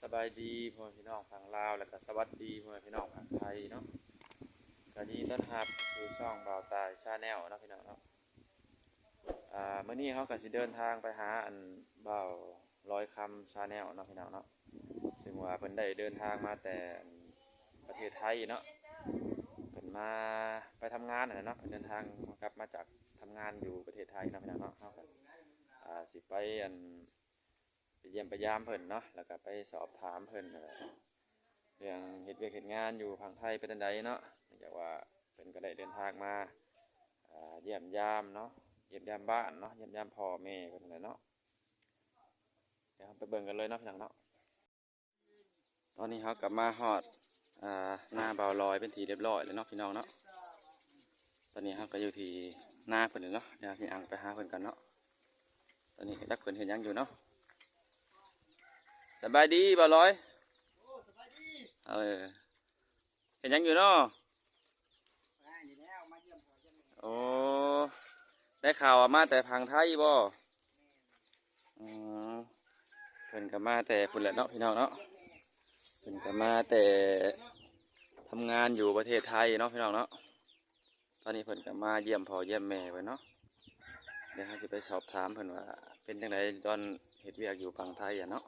สบายดีพ่อพี่น้องฝั่งลาว แล้วก็สวัสดีพ่อพี่น้องฝั่งไทยเนาะก็ยินดีต้นรับสู่ช่องบ่าวตายชาแนลนะพี่น้องเนาะอ่ามื้อนี้เขาก็สิเดินทางไปหาอันบ่าวร้อยคำชาแนลนะพี่น้องเนาะซึ่งว่าเพิ่นได้เดินทางมาแต่ประเทศไทยเนาะเพิ่นมาไปทำงานนั่นแหละเนาะเดินทางกลับมาจากทำงานอยู่ประเทศไทยนะพี่น้องเนาะเขาก็อ่าสิไปอัน ไปเยี่ยมไปยามเพิ่นเนาะแล้วก็ไปสอบถามเพิ่นนั่นแหละเรื่องเฮ็ดเวียกเฮ็ดงานอยู่พังไทยเป็นจังใดเนาะเนื่องจากว่าเพิ่นก็ได้เดินทางมาเยี่ยมยามเนาะเยี่ยมยามบ้านเนาะเยี่ยมยามพ่อแม่เพิ่นนั่นแหละเนาะเดี๋ยวไปเบิ่งกันเลยเนาะพี่น้องเนาะตอนนี้เรากลับมาฮอดอ่าหน้าเบาลอยเป็นทีเรียบร้อยแล้วเนาะพี่น้องเนาะตอนนี้เราก็อยู่ที่หน้าเพิ่นเลยเนาะเดี๋ยวพี่อังไปหาเพิ่นกันเนาะตอนนี้ก็จักเพิ่นเห็นยังอยู่เนาะ สบายดีบ่ร้อยเออเห็นยังอยู่เนาะโอ้ได้ข่าวมาแต่พังไทยบ่อืมเพิ่นก็มาแต่พุ่นแหละเนาะพี่น้องเนาะเพิ่นก็มาแต่ทำงานอยู่ประเทศไทยเนาะพี่น้องเนาะตอนนี้เพิ่นก็มาเยี่ยมพ่อเยี่ยมแม่เพิ่นเนาะเดี๋ยวเราจะไปสอบถามเพิ่นว่า เป็นจังไดตอนเฮ็ดเวียกอยู่พังไทยอะเนาะ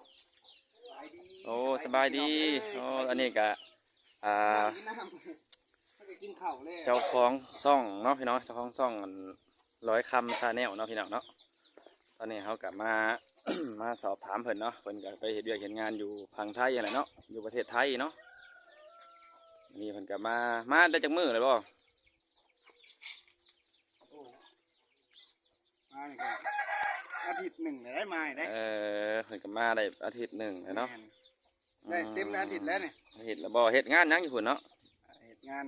โอ้สบายดีโอ้อันนี้ก็อ่ากินน้ำถ้าจะกินข้าวเลยเจ้าของซ่องเนาะพี่น้องเจ้าของซ่องอันร้อยคำชาแนลเนาะพี่น้องเนาะตอนนี้เขากลับมามาสอบถามเพิ่นเนาะเพิ่นก็ไปเฮ็ดเวียกเฮ็ดงานอยู่พังไทยอะไรเนาะอยู่ประเทศไทยเนาะนี่เพิ่นก็มามาได้จักมื้อเลยบ่โอ้มานี่ก็ อาทิตย์หนึ่งเลยได้มาได้เออเพิ่นก็มาได้อาทิตย์หนึ่งเลยเนาะได้เต็มอาทิตย์แล้วเนี่ยเฮ็ดแล้วบ่เฮ็ดงานหยังอยู่พุ่นเนาะเหตุงาน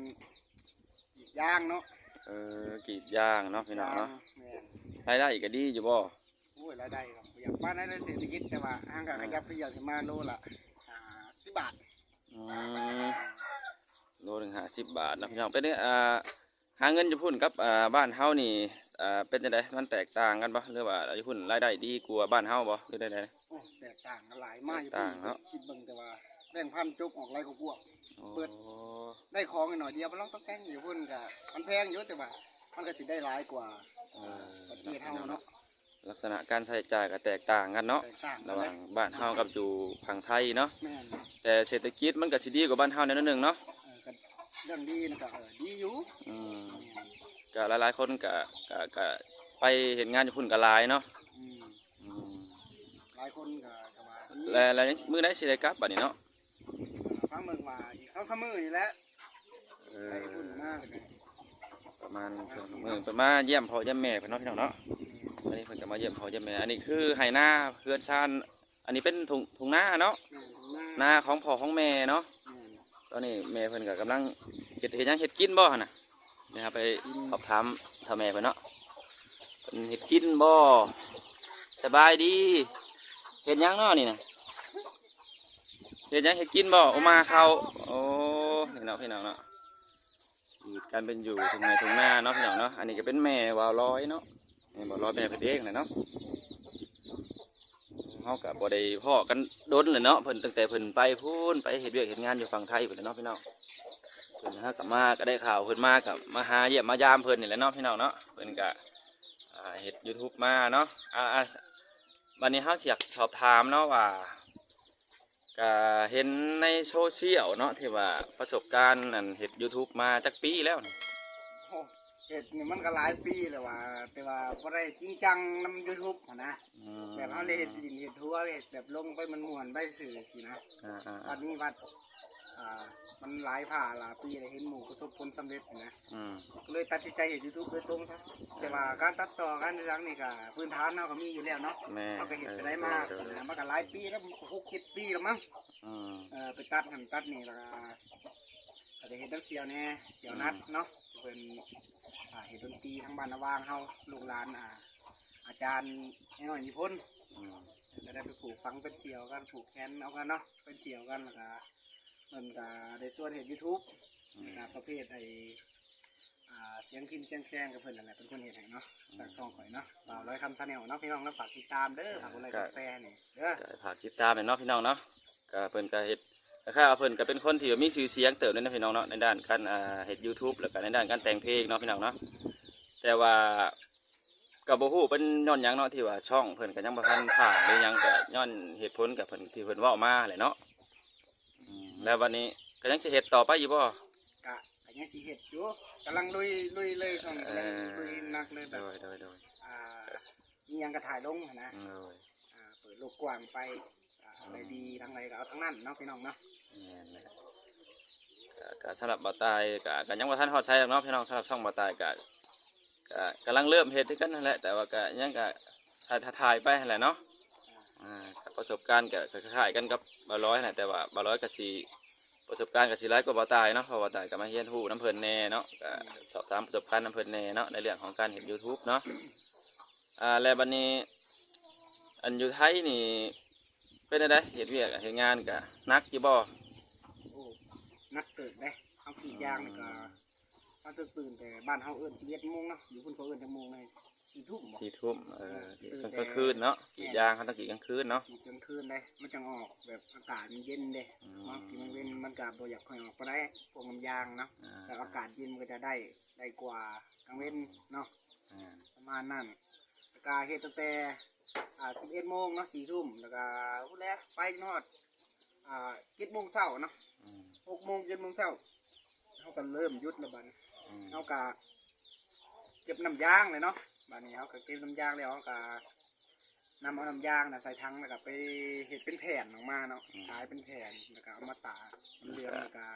อีกอย่างเนาะเออกรีดยางเนาะพี่น้องเนาะแม่นรายได้ก็ดีอยู่บ่โอ้ยรายได้ครับอยากบ้านได้เศรษฐกิจแต่ว่าห้างกับขยับขยับขึ้นมาโลละอ่าสิบบาทอืมโลหนึ่งห้าสิบบาทนะพี่น้องเป็นอ่าหาเงินอยู่พุ่นกับอ่าบ้านเฮานี่ อ่าเป็นจังไดมันแตกต่างกันปะหรือว่าอยู่พุ่นรายได้ดีกว่าบ้านเฮาบ่หรือใดโอ้แตกต่างกันหลายมากอยู่แตกต่างเนาะคิดเบิ่งแต่ว่าแบ่งพันจุกออกไรก็กลัวๆโอ้เปิด ได้ของหน่อยเดียวมันต้องต้องแพงอยู่พุ่นกับมันแพงอยู่แต่ว่า มันก็สิได้หลายกว่าเออประเทศเฮาเนาะลักษณะการใช้จ่ายก็แตกต่างกันเนาะแตกต่างกัระนหเลว่ายงบ้านเฮากับอยู่พังไทยเนาะแม่นแต่เศรษฐกิจมันก็สิดีกว่าบ้านเฮาแนวหนึงเนาะเออก็เรื่องดีนะก็เออดีอยู่อืมแม่น ก็หลายๆคนก็ก็ก็ไปเห็นงานอยู่พุ่นก็หลายเนาะอืมอืมหลายคนก็ก็ว่าดีแล้วแล้วยังมื้อใดสิได้กลับบัดนี้เนาะฟังเมืองว่าอีกสองสามมื้อนี่แหละเอได้อพุ่นมากเลยประมาณเพิ่นมื้อเพิ่นมาเยี่ยมพ่อเยี่ยมแม่เพิ่นเนาะพี่น้องเนาะอันนี้เพิ่นก็มาเยี่ยมพ่อเยี่ยมแม่อันนี้คือไหนาเพื่อนชานอันนี้เป็นถุงถุงนาเนาะแม่นนาของพ่อของแม่เนาะแม่นตอนนี้แม่เพิ่นก็กำลังเฮ็ดเฮ็ดหยังเฮ็ดกินบ่หั่นน่ะ นะครับไปสอบถามท่าแม่เพิ่นเนาะเพิ่นเฮ็ดกินบ่สบายดีเฮ็ดยังเนาะนี่นะเฮ็ดยังเฮ็ดกินบ่โอกมาเขาโอ้นี่เนาะพี่น้องเนาะชีวิตการเป็นอยู่ทุ่งไร่ทุ่งนาเนาะพี่น้องเนาะอันนี้ก็เป็นแม่วาวร้อยเนาะแม่วาวร้อยแม่เพิ่นเองน่ะเนาะเฮากับบ่ได้พ่อกันโดนเลยเนาะเพิ่นตั้งแต่เพิ่นไปพูนไปเฮ็ดเวียกเฮ็ดงานอยู่ฝั่งไทยเพิ่นเนาะพี่น้อง เพิ่นฮะกับมาก็ได้ข่าวเพิ่นมากับมาหาเยี่ยมมายามเพิ่นนี่แหละเนาะพี่น้องเนาะเพิ่นก็อ่าเฮ็ดยูทูบมาเนาะอ่าอ่าวันนี้เฮาสิอยากสอบถามเนาะว่าก็เห็นในโซเชียลเนาะที่ว่าประสบการณ์อันเฮ็ด YouTube มาจักปีแล้วนี่ โอ้ เฮ็ดนี่มันก็หลายปีแล้วว่า แต่ว่าบ่ได้จริงจังนำ YouTube หั้นนะอืมแบบเอาเลยเฮ็ดดินเฮ็ดทัวร์เฮ็ดแบบลงไปมันม่วนไปสื่อสินะอ่าอ่าวัอ่าดนี้วัดอ่ามันหลายผ่าหลายปีเลยเห็นหมู่ประสบผลสำเร็จนะ อืมเลยตัดสินใจเห็นยูทูบโดยตรงซะแต่ว่าการตัดต่อการเรื่องนี่ก็พื้นฐานเราก็มีอยู่แล้วเนาะแม่เราก็เห็นไปได้มากนะมันก็หลายปีแล้วหกเจ็ดปีแล้วมั้งอืมเออไปตัดหันตัดนี่แล้วก็ก็จะเห็นทั้งเสียวแน่เสียวนัดเนาะเป็นอ่า เห็นดนตรีทั้งบ้านนาวางเฮาลูกหลานอ่าอาจารย์ไอ้น้อยนิพนธ์อืมก็ได้ไปผูกฟังเป็นเสียวกันผูกแขนเอากันเนาะเป็นเสียวกันแล้วก็มันก็ได้ส่วนเห็นยูทูบประเภทไออ่าเสียงพินเสียงแซงกับเพิ่นนั่นแหละเป็นคนเห็นให้เนาะจากซองข่อยเนาะบ่าวร้อยคำซาแนลเนาะพี่น้องเนาะฝากติดตามเด้อฝากกดไลค์กดแชร์นี่เด้อก็ฝากติดตามหน่อยเนาะพี่น้องเนาะก็เพิ่นก็เฮ็ด ค่าเพิ่นก็เป็นคนที่มีชื่อเสียงเติบเลยนะพี่น้องเนาะในด้านการอ่าเฮ็ด YouTube แล้วก็ในด้านการแต่งเพลงเนาะพี่น้องเนาะแต่ว่าก็บ่ฮู้เป็นย้อนหยังเนาะที่ว่าช่องเพิ่นก็ยังบ่ทันผ่านหรือหยังก็ย้อนเหตุผลกับเพิ่นที่เพิ่นเว้ามาแหละเนาะอืมแล้ววันนี้ก็ยังสิเฮ็ดต่อไปอยู่บ่กะก็ยังสิเฮ็ดอยู่กำลังลุยลุยเลยครับเออลุยหนักเลยแบโดบยโดยโดยอ่ามีหยังกระถ่ายลงหั้นนะโดยอ่าเปิดโลกกว้างไป อ่าอะไรดีทั้งไรก็เอาทั้งนั้นเนาะพี่น้องเนาะแม่นเลยก็ก็สำหรับบ่ตายก็ก็ยังบ่ทันฮอดใช้หรอกเนาะพี่น้องสำหรับช่องบ่ตายก็ก็กำลังเริ่มเฮ็ดด้วยกันนั่นแหละแต่ว่าก็ยังก็ถ่ายถ่ายไปนั่นแหละเนาะอ่าก็ประสบการณ์ก็ก็คล้ายๆกันกับบ่ร้อยนั่นแหละแต่ว่าบ่ร้อยก็สิประสบการณ์ก็สิหลายกว่าบ่ตายเนาะเพราะบ่ตายก็มาเรียนรู้น้ำเพิ่นแน่เนาะก็สอบถามประสบการณ์น้ำเพิ่นแน่เนาะในเรื่องของการเฮ็ด YouTube เนาะอ่าแล้วบัดนี้อันอยู่ไทยนี่ เป็นจังไดเฮ็ดเวียกเฮ็ดงานก็หนักอยู่บ่โอ้นักเติบได้เอาขีดยางนี่ก็มาตื่นตื่นแต่บ้านเฮาเอิ้น11โมงเนาะอยู่เพิ่นเขาเอิ้นจังโมงเลย4ทุ่มบ่สี่ทุ่มเออกลางคืนเนาะกรีดยางเขาต้องกรีดกลางคืนเนาะขีดกลางคืนได้มันจังออกแบบอากาศมันเย็นเด้อืมบางทีมันเว้นมันก็บ่อยากค่อยออกปานใดพวกน้ำยางเนาะอ่าแต่อากาศเย็นมันก็จะได้ได้กว่ากลางเว้นเนาะอ่าประมาณนั้นแล้ว ก็เฮ็ดตั้งแต่อ่า11โมงเนาะ4ทุ่มแล้วก็พูดแล้วไปนอดอ่า7โมงเช้าเนาะอืม6โมง7โมงเช้าเฮาก็เริ่มหยุดแล้วบัดนี้อืมเฮาก็เก็บน้ำยางเลยเนาะบัดนี้เฮาก็เก็บน้ำยางแล้วเฮาก็นำเอาน้ำยางน่ะใส่ถังแล้วก็ไปเฮ็ดเป็นแผ่นออกมาเนาะขายเป็นแผ่นแล้วก็เอามาตากน้ำเหลืองแล้วก็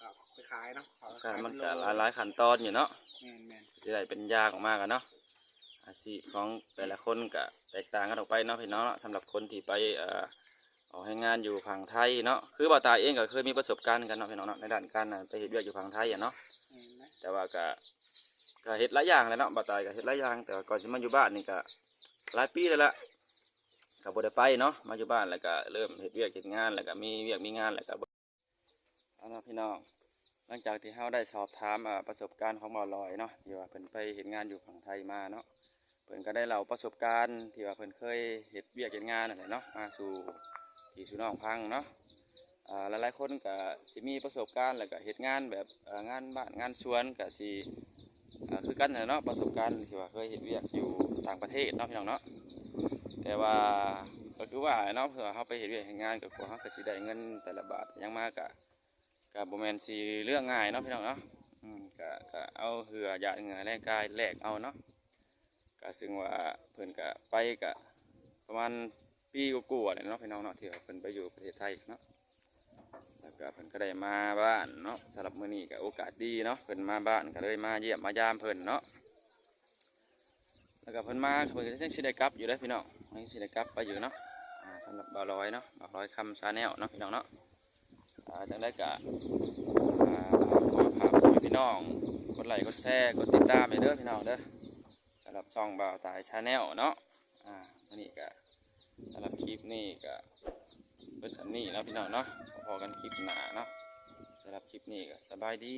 ก็ไปขายเนาะเขาก็ขายมันเป็ก็โลหลายหลายขั้นตอนอยู่เนาะแม่นแม่น จะได้เป็นยางออกมากันเนาะ อาชีพของแต่ละคนก็แตกต่างกันออกไปเนาะพี่น้องเนาะสำหรับคนที่ไปเอ่อออกให้งานอยู่ฝั่งไทยเนาะคือบ่าวตาเองก็เคยมีประสบการณ์กันเนาะพี่น้องเนาะในด้านการน่ะไปเฮ็ดเวียกอยู่ฝั่งไทยอะเนาะแต่ว่าก็ก็เฮ็ดหลายอย่างเลยเนาะบ่าวตายก็เฮ็ดหลายอย่างแต่ว่าก่อนสิมาอยู่บ้านนี่ก็หลายปีแล้วล่ะก็บ่ได้ไปเนาะมาอยู่บ้านแล้วก็เริ่มเฮ็ดเวียกเฮ็ดงานแล้วก็มีเวียกมีงานแล้วก็บ่เอาเนาะพี่น้อง หลังจากที่เฮาได้สอบถามประสบการณ์ของบ่าวลอยเนาะที่ว่าเพิ่นไปเฮ็ดงานอยู่ฝั่งไทยมาเนาะเพิ่นก็ได้เล่าประสบการณ์ที่ว่าเพิ่นเคยเฮ็ดเวียกเฮ็ดงานนั่นแหละเนาะมาสู่ที่สู่น้องพังเนาะอ่าหลายๆคนก็สิมีประสบการณ์แล้วก็เหตุงานแบบงานบ้านงานสวนก็สิคือกันเนาะประสบการณ์ที่ว่าเคยเห็นเวียกอยู่ต่างประเทศเนาะพี่น้องเนาะแต่ว่าก็คือว่าเนาะเผื่อเขาไปเห็นเวียกเห็นงานกับพวกเขาก็สิได้เงินแต่ละบาทยังมากกะ กับโบแมนสีเรื่องง่ายเนาะพี่น้องเนาะก็ก็เอาเหือหยาเหงื่อแรงกายแลกเอาเนาะก็ซึ่งว่าเพิ่นก็ไปก็ประมาณปีกว่าๆเลยเนาะพี่น้องเนาะที่ว่าเพิ่นไปอยู่ประเทศไทยเนาะแล้วก็เพิ่นก็ได้มาบ้านเนาะสำหรับมื้อนี้ก็โอกาสดีเนาะเพิ่นมาบ้านก็เลยมาเยี่ยมมายามเพิ่นเนาะแล้วก็เพิ่นมาเพิ่นก็ยังสิได้กลับอยู่เด้อพี่น้องยังสิได้กลับไปอยู่เนาะสำหรับบ่าวลอยเนาะบ่าวลอยคำชาแนลเนาะพี่น้องเนาะ จังได้ก็อ่าขอฝากพี่น้อง กดไลค์กดแชร์กดติดตามไปเด้อพี่น้องเด้อสำหรับช่องบ่าวตายชาแนลเนาะอ่ามันนี้ก็สำหรับคลิปนี้ก็เป็นสันนี่เนาะพี่น้องเนาะพอกันคลิปหนาเนาะสำหรับคลิปนี้ก็สบายดี